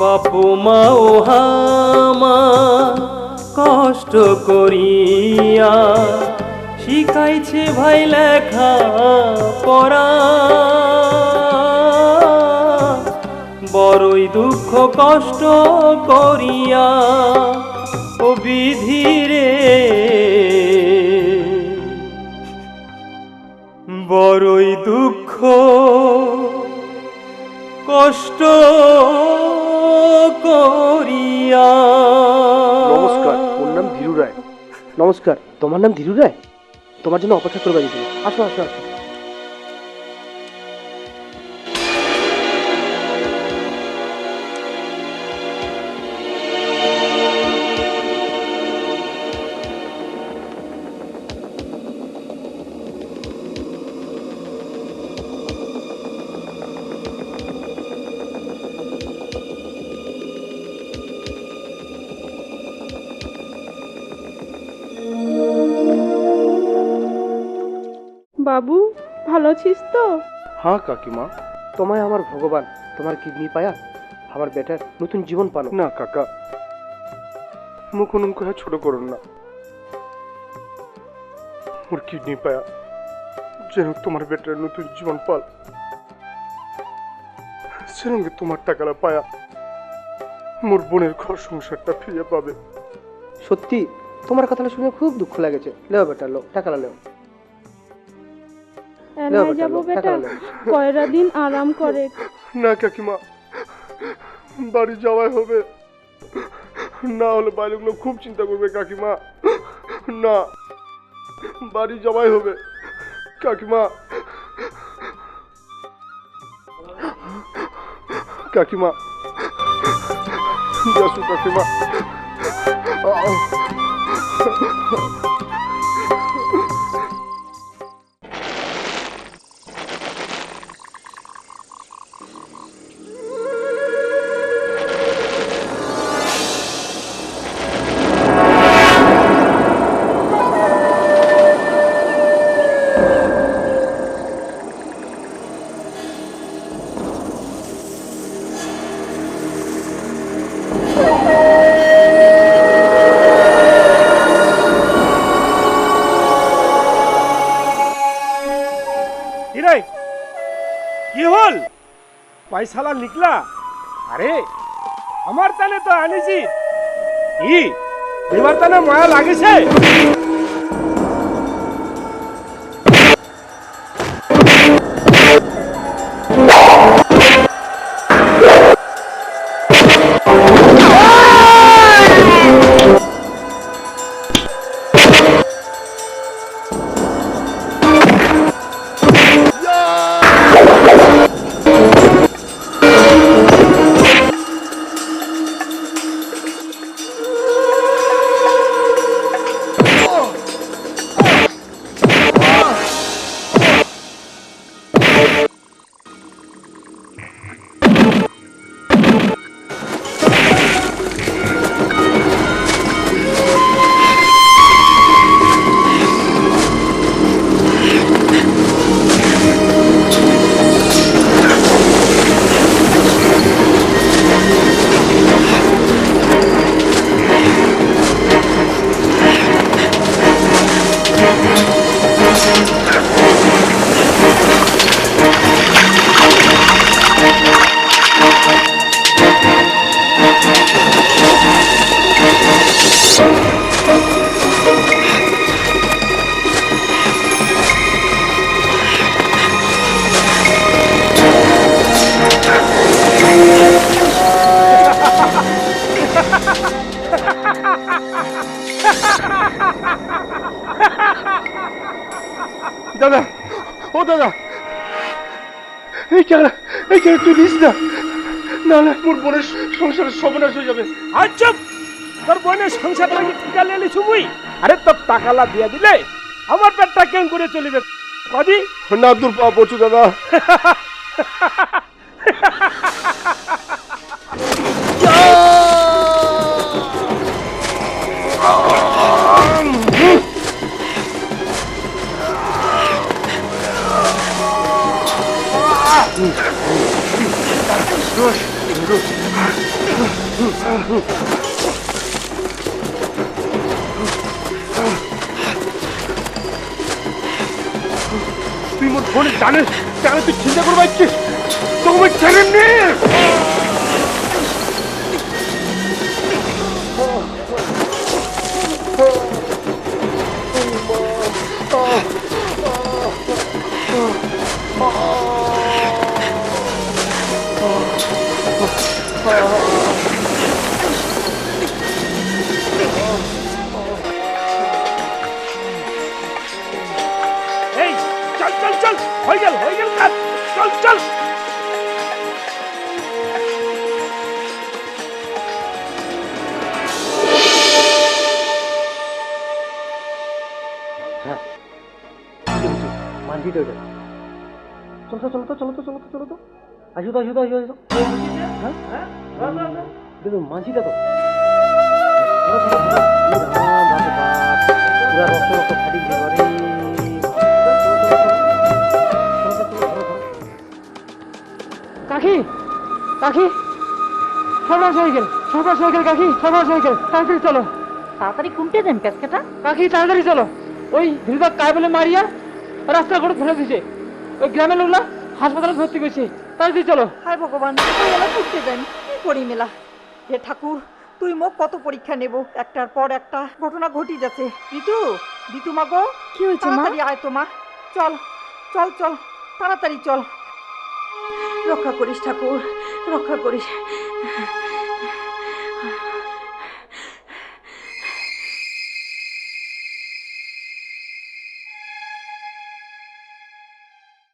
বাপু মাও হামার কষ্ট করিয়া শিখাইছে ভাই লেখা পড়া। বড়ই দুঃখ কষ্ট করিয়া ও বিধিরে বড়ই দুঃখ কষ্ট করিয়া। নমস্কার ওর নাম ধীরু রায়। নমস্কার তোমার নাম ধীরু রায়? তোমার জন্য অপেক্ষা করবে আসো আসো আসো। বাবু ভালো আছিস তো? হ্যাঁ কাকিমা। তোমায় আমার ভগবান তোমার কিডনি পায়া আমার বেটার নতুন জীবন পানো না কাকা। মুখ অনুম করে ছোট করুন না। ওর কিডনি পায়া যেন তোমার বেটার নতুন জীবন পাল। সেরঙ্গে তোমার টাকাটা পায়া মোর বোনের ঘর সংসারটা ফিরে পাবে। সত্যি তোমার কথাটা শুনে খুব দুঃখ লাগেছে। লেও বেটা লো টাকা লেও। এলাই বেটা, যাব বেটা। লো। কয়টা দিন আরাম করে। না কাকিমা বাড়ি যাওয়াই হবে। না হলে বাইরের খুব চিন্তা করবে কাকিমা। না বাড়ি যাওয়াই হবে কাকিমা। কাকিমা যাসু কাকিমা। পয়সালা নিকলা আরে আমার তানে তো আনিছি। কি? এবার তানে মায়া লাগেছে? দাদা ও দাদা। এই টাকা তুই দিস না? নাহলে মোর বোনের সংসারের সর্বনাশ হয়ে যাবে। আর চুপ! তোর বোনের সংসার লাগি টিকা লেলি ছুমুই আরে তোর টাকালা দিয়া দিলে আমার পেটটা কেন করে চলিবে? কদি না দূর পা পড়ছু দাদা। রোজ তুই মোর বোনের জানিস তাহলে তুই চিন্তা করব ইচ্ছিস তোকে ছেড়ে নে এই চল হয়ে গেল হয়ে গেল কাজ। চল চল। ওটা চলো তো চলো তো চলো তো চলো তো চলো তো। আসো তো আসো তো আসো আসো। হ্যাঁ? দেখো তো। কাকি? সর্বাস হয়ে গেল সর্বাস হয়ে গেল কাকি সর্বাস হয়ে গেল। তাড়াতাড়ি চলো। তাড়াতাড়ি কুমটে দেন প্যাসকেটা কাকি তাড়াতাড়ি চলো। ওই দিলবাগ কায় বলে মারিয়া রাস্তা করে ধরে দিছে। ওই গ্রামের লোকলা হাসপাতালে ভর্তি করছে। তাড়াতাড়ি চলো। হায় ভগবান তুই এলা কুমটে দেন। কি করি মেলা হে ঠাকুর তুই মোক কত পরীক্ষা নেব? একটার পর একটা ঘটনা ঘটি যাচ্ছে। ঋতু ঋতু মা গো। কি হয়েছে মা? আয় তো মা। চল চল চল তাড়াতাড়ি চল। রক্ষা করিস ঠাকুর রক্ষা করিস।